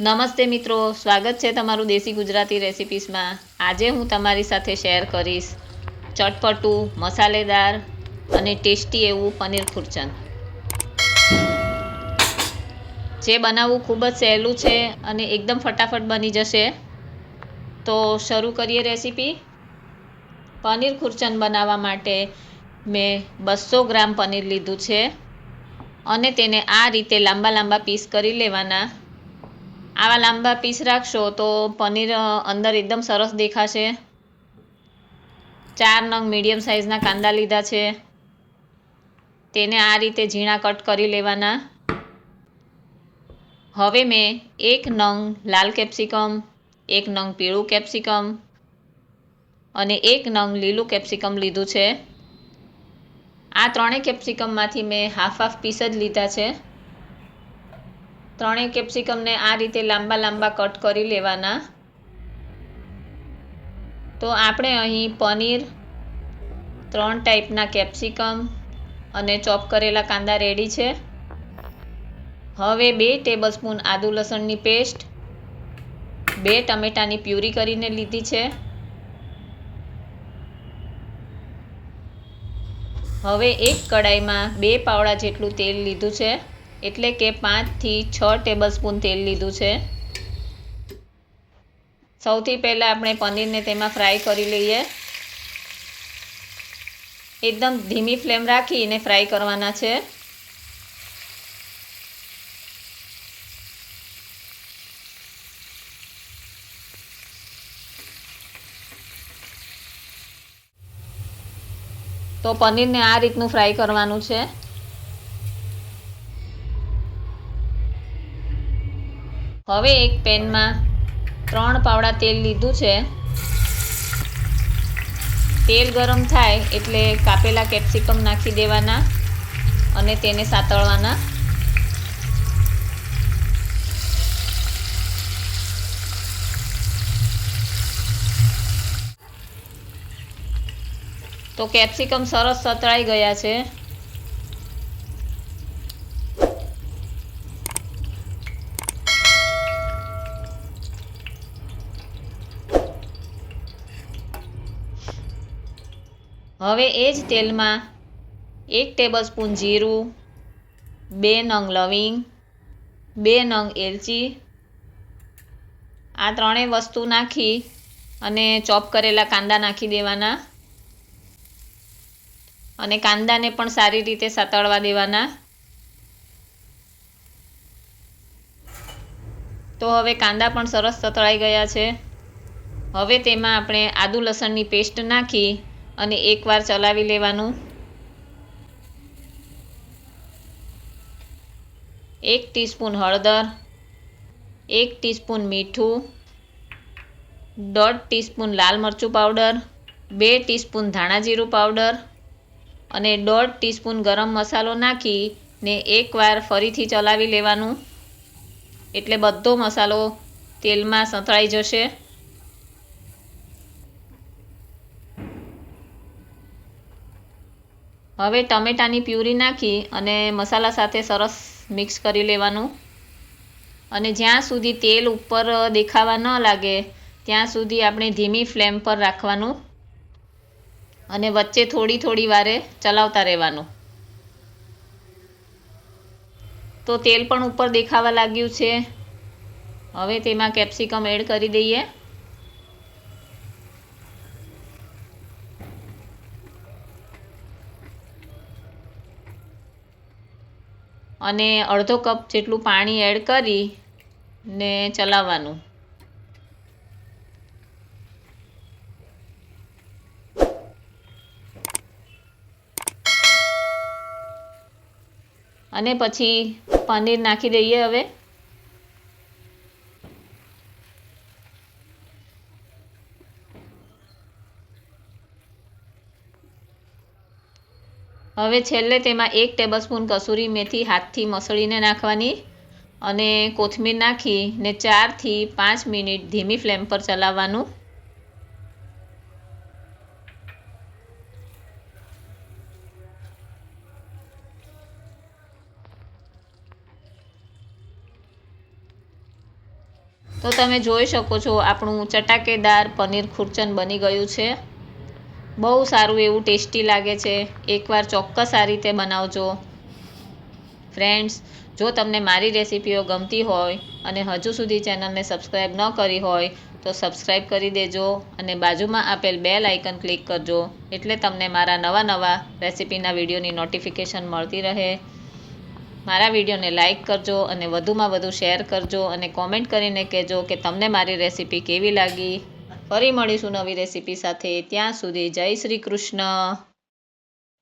નમસ્તે મિત્રો, સ્વાગત છે તમારું દેશી ગુજરાતી રેસિપીસમાં આજે હું તમારી સાથે શેર કરીશ ચટપટું, મસાલેદાર અને ટેસ્ટી એવું પનીર ખુરચન જે બનાવવું ખૂબ જ સહેલું છે અને એકદમ ફટાફટ બની જશે. તો શરૂ કરીએ રેસીપી. પનીર ખુરચન બનાવવા માટે મેં બસો ગ્રામ પનીર લીધું છે અને તેને આ રીતે લાંબા લાંબા પીસ કરી લેવાના. આવા લાંબા પીસ રાખશો તો પનીર અંદર એકદમ સરસ દેખાશે. ચાર નંગ મીડિયમ સાઇઝના કાંદા લીધા છે. તેને આ રીતે ઝીણા કટ કરી લેવાના. હવે મેં એક નંગ લાલ કેપ્સિકમ, એક નંગ પીળું કેપ્સિકમ અને એક નંગ લીલું કેપ્સિકમ લીધું છે. આ ત્રણેય કેપ્સિકમમાંથી મેં હાફ હાફ પીસ જ લીધા છે. ત્રણેય કેપ્સિકમને આ રીતે લાંબા લાંબા કટ કરી લેવાના. તો આપણે અહીં પનીર, ત્રણ ટાઈપના કેપ્સિકમ અને ચોપ કરેલા કાંદા રેડી છે. હવે બે ટેબલ સ્પૂન આદુ લસણની પેસ્ટ, બે ટમેટાની પ્યુરી કરીને લીધી છે. હવે એક કડાઈમાં બે પાવડા જેટલું તેલ લીધું છે. એટલે કે પાંચથી છ ટેબલ સ્પૂન તેલ લીધું છે. સૌથી પહેલાં આપણે પનીરને તેમાં ફ્રાય કરી લઈએ. એકદમ ધીમી ફ્લેમ રાખીને ફ્રાય કરવાના છે. તો પનીરને આ રીતનું ફ્રાય કરવાનું છે. હવે એક પેનમાં ત્રણ પાવડા તેલ લીધું છે. તેલ ગરમ થાય એટલે કાપેલા કેપ્સિકમ નાખી દેવાના અને તેને સાતળવાના. તો કેપ્સિકમ સરસ સતળાઈ ગયા છે. હવે એ જ તેલમાં એક ટેબલ સ્પૂન જીરું, બે નંગ લવિંગ, બે નંગ એલચી, આ ત્રણેય વસ્તુ નાખી અને ચોપ કરેલા કાંદા નાખી દેવાના. અને કાંદાને પણ સારી રીતે સાતળવા દેવાના. તો હવે કાંદા પણ સરસ સતળાઈ ગયા છે. હવે તેમાં આપણે આદુ લસણની પેસ્ટ નાખી અને એકવાર ચલાવી લેવાનું. એક ટીસ્પૂન હળદર, એક ટીસ્પૂન મીઠું, દોઢ ટીસ્પૂન લાલ મરચું પાવડર, બે ટીસ્પૂન ધાણા જીરું પાવડર અને દોઢ ટીસ્પૂન ગરમ મસાલો નાખીને એકવાર ફરીથી ચલાવી લેવાનું. એટલે બધો મસાલો તેલમાં સંતળાઈ જશે. હવે ટમેટાની પ્યુરી નાખી અને મસાલા સાથે સરસ મિક્સ કરી લેવાનું. અને જ્યાં સુધી તેલ ઉપર દેખાવા ન લાગે, ત્યાં સુધી આપણે ધીમી ફ્લેમ પર રાખવાનું. અને વચ્ચે થોડી થોડી વારે ચલાવતા રહેવાનું. તો તેલ પણ ઉપર દેખાવા લાગ્યું છે. હવે તેમાં કેપ્સિકમ એડ કરી દઈએ. અને અડધો કપ જેટલું પાણી એડ કરી ને ચલાવવાનું. અને પછી પનીર નાખી દઈએ હવે. હવે છેલ્લે તેમાં એક ટેબલસ્પૂન કસૂરી મેથી હાથથી મસળીને નાખવાની અને કોથમીર નાખીને ચારથી પાંચ મિનિટ ધીમી ફ્લેમ પર ચલાવવાનું. તો તમે જોઈ શકો છો આપણું ચટાકેદાર પનીર ખુરચન બની ગયું છે. બહુ સારું એવું ટેસ્ટી લાગે છે. એકવાર ચોક્કસ આ રીતે બનાવજો. ફ્રેન્ડ્સ જો તમને મારી રેસીપીઓ ગમતી હોય અને હજુ સુધી ચેનલને સબસ્ક્રાઈબ ન કરી હોય, તો સબસ્ક્રાઈબ કરી દેજો અને બાજુમાં આપેલ બેલ આઇકન ક્લિક કરજો, એટલે તમને મારા નવા નવા રેસીપીના વિડીયોની નોટિફિકેશન મળતી રહે. મારા વિડીયોને લાઇક કરજો અને વધુમાં વધુ શેર કરજો અને કોમેન્ટ કરીને કહેજો કે તમને મારી રેસીપી કેવી લાગી. ફરી મળીશું નવી રેસીપી સાથે. ત્યાં સુધી જય શ્રી કૃષ્ણ.